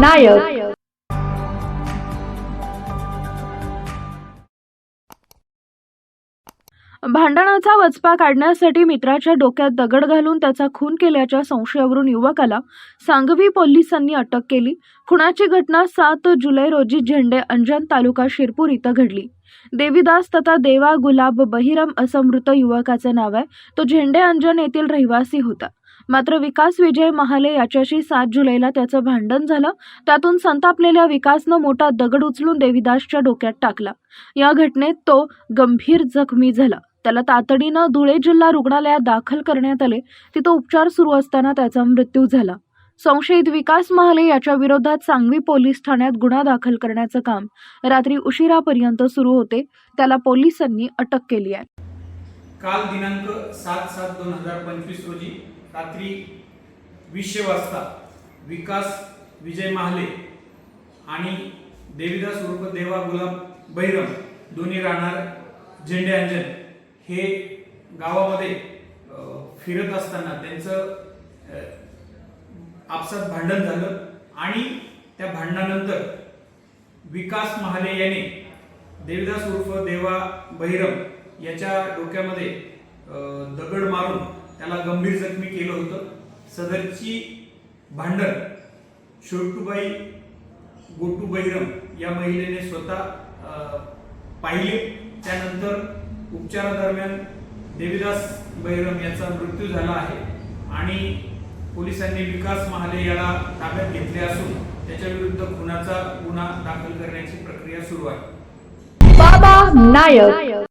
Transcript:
नायक. भांडणाचा वचपा काढण्यासाठी मित्राच्या डोक्यात दगड घालून त्याचा खून केल्याच्या संशयावरून युवकाला सांगवी पोलिसांनी अटक केली. खुनाची घटना सात जुलै रोजी झेंडे अंजन तालुका शिरपूर इथं घडली. देवीदास तथा देवा गुलाब बहिरम असं मृत युवकाचं नाव आहे. तो झेंडे अंजन येथील रहिवासी होता. मात्र विकास विजय महाले याच्याशी सात जुलैला त्याचं भांडण झालं. त्यातून संतापलेल्या विकासनं मोठा दगड उचलून देवीदासच्या डोक्यात टाकला. या घटनेत तो गंभीर जखमी झाला. त्याला तातडीनं धुळे जिल्हा रुग्णालयात दाखल करण्यात आले. तिथं उपचार सुरू असताना त्याचा मृत्यू झाला. संशयित विकास महाले याच्या विरोधात सांगवी पोलीस ठाण्यात गुन्हा दाखल करण्याचं काम रात्री उशिरापर्यंत सुरू होते. त्याला पोलिसांनी अटक केली आहे. काल दिनांक सात सात दोन हजार पंचवीस रोजी रात्री वीसशे वाजता विकास विजय महाले आणि देवीदास उर्फ देवा गुलाब बैरम दोन्ही राहणार झेंडे अंजन हे गावामध्ये फिरत असताना त्यांचं आपसात भांडण झालं आणि त्या भांडणानंतर विकास महाले याने देवीदास उर्फ देवा बहिरम याच्या डोक्यामध्ये दगड मारून त्याला गंभीर जखमी केलं होतं. सदरची भांडण छोटूबाई गोटू बैरम या महिलेने स्वतः पाहिले. त्यानंतर उपचारादरम्यान देवीदास बैरम याचा मृत्यू झाला आहे आणि पोलिसांनी विकास महाले याला ताब्यात घेतले असून त्याच्या विरुद्ध खुनाचा गुन्हा दाखल करण्याची प्रक्रिया सुरू आहे. बाबा नायक.